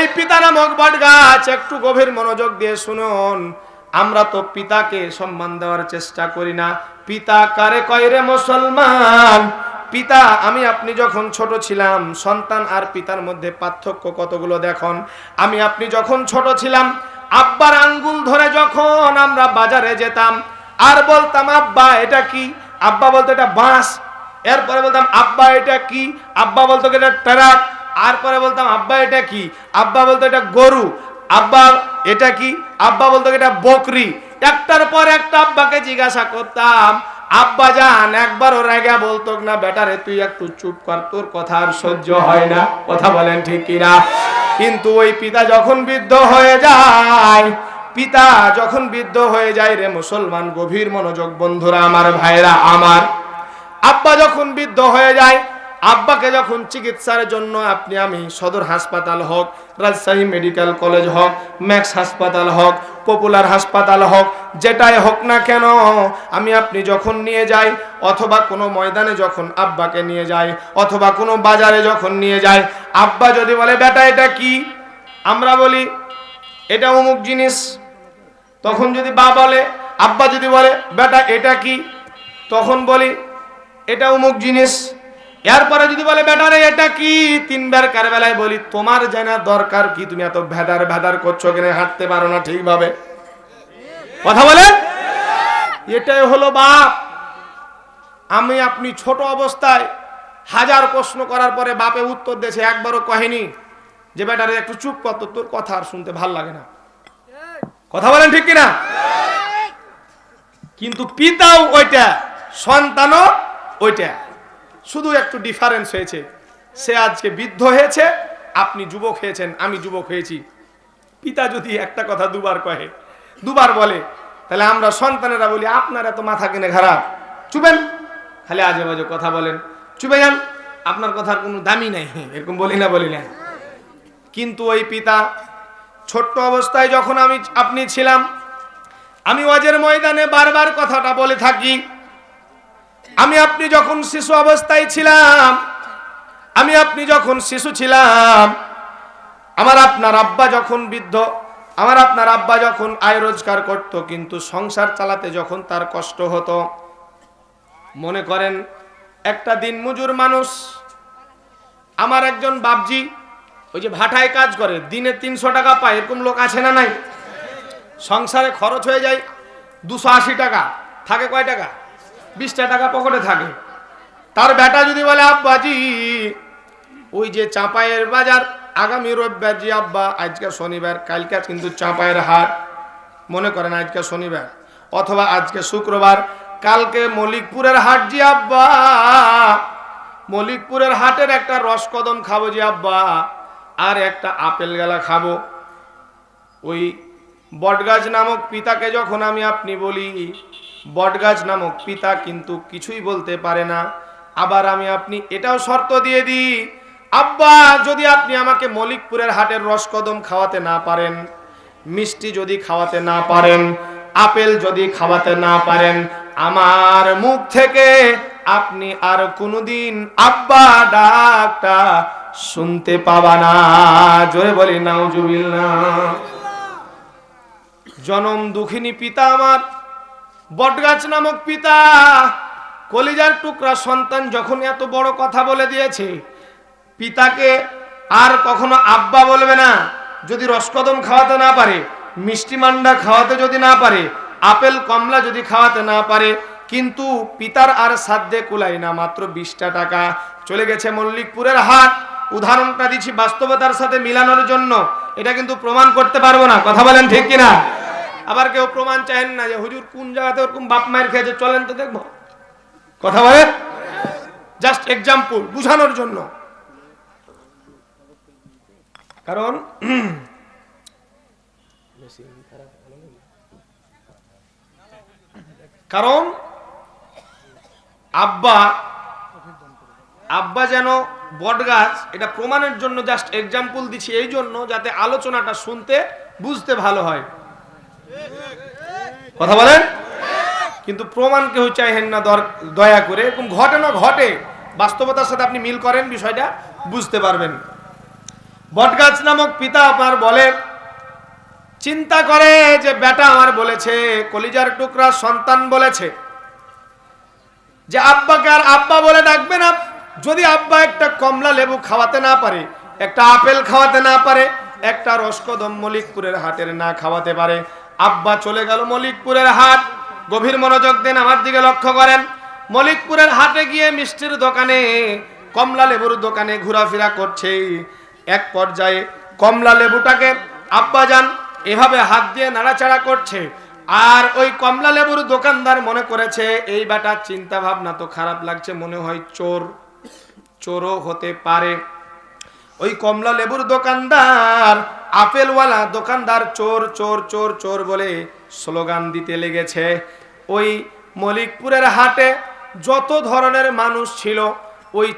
এই পিতা নামক বট গাছ একটু গভীর মনোযোগ দিয়ে শুনুন। আমরা তো পিতাকে সম্মান দেওয়ার চেষ্টা করি না। পিতা কারে কয় রে মুসলমান? পিতা, আমি আপনি যখন ছোট ছিলাম, সন্তান আর পিতার মধ্যে পার্থক্য কতগুলো দেখুন? আমি আপনি যখন ছোট ছিলাম, আব্বার আঙ্গুল ধরে যখন আমরা বাজারে যেতাম, আর বলতাম, আব্বা, এটা কি? আব্বা বলতো, এটা বাঁশ। এরপরে বলতাম, আব্বা, এটা কি? আব্বা বলতো, এটা ট্রাক আর পরে বলতাম, আব্বা, এটা কি? আব্বা বলতো, এটা গরু। আব্বা, এটা কি? আব্বা বলতো, এটা বকরি। একটার পর একটা আব্বাকে জিজ্ঞাসা করতাম, আব্বা যান একবারও রেগা বলতো না, বেটারে, তুই একটু চুপ কর, তোর কথা আর সহ্য হয় না। কথা বলেন ঠিক কিনা? কিন্তু ওই পিতা যখন বৃদ্ধ হয়ে যায়, পিতা যখন বৃদ্ধ হয়ে যায় রে মুসলমান, গভীর মনোযোগ বন্ধুরা, আমার ভাইরা আমার আব্বা যখন বৃদ্ধ হয়ে যায় আব্বাকে যখন চিকিৎসার জন্য আপনি, আমি সদর হাসপাতাল হোক, রাজশাহী মেডিকেল কলেজ হোক, ম্যাক্স হাসপাতাল হোক, পপুলার হাসপাতাল হোক, যেটাই হোক না কেন, আমি আপনি যখন নিয়ে যাই, অথবা কোনো ময়দানে যখন আব্বাকে নিয়ে যাই, অথবা কোনো বাজারে যখন নিয়ে যাই, আব্বা যদি বলে, বেটা, এটা কি? আমরা বলি, এটা অমুক জিনিস। তখন যদি বা বলে, আব্বা যদি বলে, বেটা, এটা কি? তখন বলি, এটা অমুক জিনিস। এরপরে যদি বলে বেটারে এটা কি? তিনবার কার বেলায় বলি, তোমার জানা দরকার কি? তুমি এত ভেদার ভেদার করছ কিনা? হাঁটতে পারো না ঠিকভাবে। কথা বলে? এটাই হলো বাপ। আমি আপনি ছোট অবস্থায় হাজার প্রশ্ন করার পরে বাপে উত্তর দিয়েছে, একবারও কহেনি যে বেটারে একটু চুপ করতো তোর কথা আর শুনতে ভালো লাগে না। কথা বলেন ঠিক কিনা? কিন্তু পিতাও ওইটা, সন্তানও ওইটা। শুধু একটু ডিফারেন্স হয়েছে। সে আজকে বৃদ্ধ হয়েছে, আপনি যুবক হয়েছেন, আমি যুবক হয়েছি। পিতা যদি একটা কথা দুবার কহে, দুবার বলে, তাহলে আমরা সন্তানেরা বলি, আপনার এত মাথা কিনে খারাপ। চুবেন খালি আজে বাজে কথা বলেন। চুবে যান আপনার কথার কোনো দামি নাই। এরকম বলি না বলি না। কিন্তু ওই পিতা ছোট্ট অবস্থায় যখন আমি, আপনি ছিলাম, আমি ওয়াজের ময়দানে বারবার কথাটা বলে থাকি। আমি আপনি যখন শিশু অবস্থায় ছিলাম, আমি আপনি যখন শিশু ছিলাম, আমার আপনার আব্বা যখন বৃদ্ধ, আমার আপনার আব্বা যখন আয় রোজগার করত, কিন্তু সংসার চালাতে যখন তার কষ্ট হতো, মনে করেন, একটা দিন মজুর মানুষ, আমার একজন বাবজি ওই যে ভাটায় কাজ করে, দিনে তিনশো টাকা পায়, এরকম লোক আছে না নাই? সংসারে খরচ হয়ে যায় দুশো আশি টাকা, থাকে কয় টাকা? বিশটা টাকা পকেটে থাকে। তার বেটা যদি বলে, আব্বাজি, ওই যে চাঁপায়ের বাজার, আগামী রবিবার জি আব্বা, আজকে শনিবার, কালকে কিন্তু চাঁপায়ের হাট। মনে করেন আজকে শনিবার, অথবা আজকে শুক্রবার, কালকে মলিকপুরের হাট জি আব্বা, মলিকপুরের হাটের একটা রসকদম খাব জি আব্বা, আর একটা আপেল গেলা খাব। ওই বটগাছ নামক পিতাকে যখন আমি আপনি বলি বটগাছ নামক পিতা কিন্তু কিছুই বলতে পারে না। আবার আমি আপনি এটাও শর্ত দিয়ে দিই, আব্বা, যদি আপনি আমাকে মলিকপুরের হাটের রসকদম খাওয়াতে না পারেন, মিষ্টি যদি খাওয়াতে না পারেন, আপেল যদি খাওয়াতে না পারেন, আমার মুখ থেকে আপনি আর কোনোদিন আব্বা ডাকটা শুনতে পাবা না। জোরে বলি, নাউজুবিল্লাহ। জনম দুঃখিনী পিতা আমার বটগাছ নামক পিতা, কলিজার টুকরা সন্তান যখন এত বড় কথা বলে দিয়েছে, পিতাকে আর কখনো আব্বা বলবে না। যদি রসকদম খাওয়াতে না পারে, মিষ্টি মান্ডা খাওয়াতে যদি না পারে, আপেল, কমলা যদি খাওয়াতে না পারে, কিন্তু পিতার আর সাধ্যে কুলাই না, মাত্র বিশটা টাকা। চলে গেছে মল্লিকপুরের হাট। উদাহরণটা দিচ্ছি বাস্তবতার সাথে মিলানোর জন্য। এটা কিন্তু প্রমাণ করতে পারব না। কথা বলেন ঠিক কিনা? আবার কেউ প্রমাণ চাহেন না যে হুজুর কোন জায়গাতে ওরকম বাপ মায়ের খেয়েছে, চলেন তো দেখব। কথা বলে জাস্ট এক্সাম্পল বুঝানোর জন্য। কারণ কারণ, আব্বা আব্বা যেন বটগাছ, এটা প্রমাণের জন্য জাস্ট এক্সাম্পল দিচ্ছি এই জন্য যাতে আলোচনাটা শুনতে, বুঝতে ভালো হয়। কথা বলেন? কিন্তু প্রমাণ কেউ চাইহেন না দয়া করে। এরকম ঘটে না ঘটে। বাস্তবতার সাথে আপনি মিল করেন, বিষয়টা বুঝতে পারবেন। বটগাছ নামক পিতা আপনার বলে, চিন্তা করে যে বেটা আমার বলেছে, কলিজার টুকরা সন্তান বলেছে। যে আব্বাকে আর আব্বা বলে ডাকবে না। যদি আব্বা একটা কমলা লেবু খাওয়াতে না পারে, একটা আপেল খাওয়াতে না পারে, একটা রসকদম মলিকপুরের হাটের না খাওয়াতে পারে আব্বা চলে গেল মলিকপুরের হাট। গভীর মনোযোগ দেন আমার দিকে লক্ষ্য করেন। মলিকপুরের হাটে গিয়ে মিষ্টির দোকানে, কমলা লেবুর দোকানে ঘোরাফেরা করছে। এক পর্যায়ে কমলা লেবুটাকে আব্বা যান, এভাবে হাত দিয়ে নাড়াচাড়া করছে। আর ওই কমলা লেবুর দোকানদার মনে করেছে, এই বেটার চিন্তা ভাবনা তো খারাপ লাগছে, মনে হয় চোর, চোরও হতে পারে। ওই কমলা লেবুর দোকানদার আপেলওয়ালা দোকানদার চোর চোর চোর চোর বলে স্লোগান দিতে লেগেছে। ওই মলিকপুরের হাটে যত ধরনের মানুষ ছিল, ওই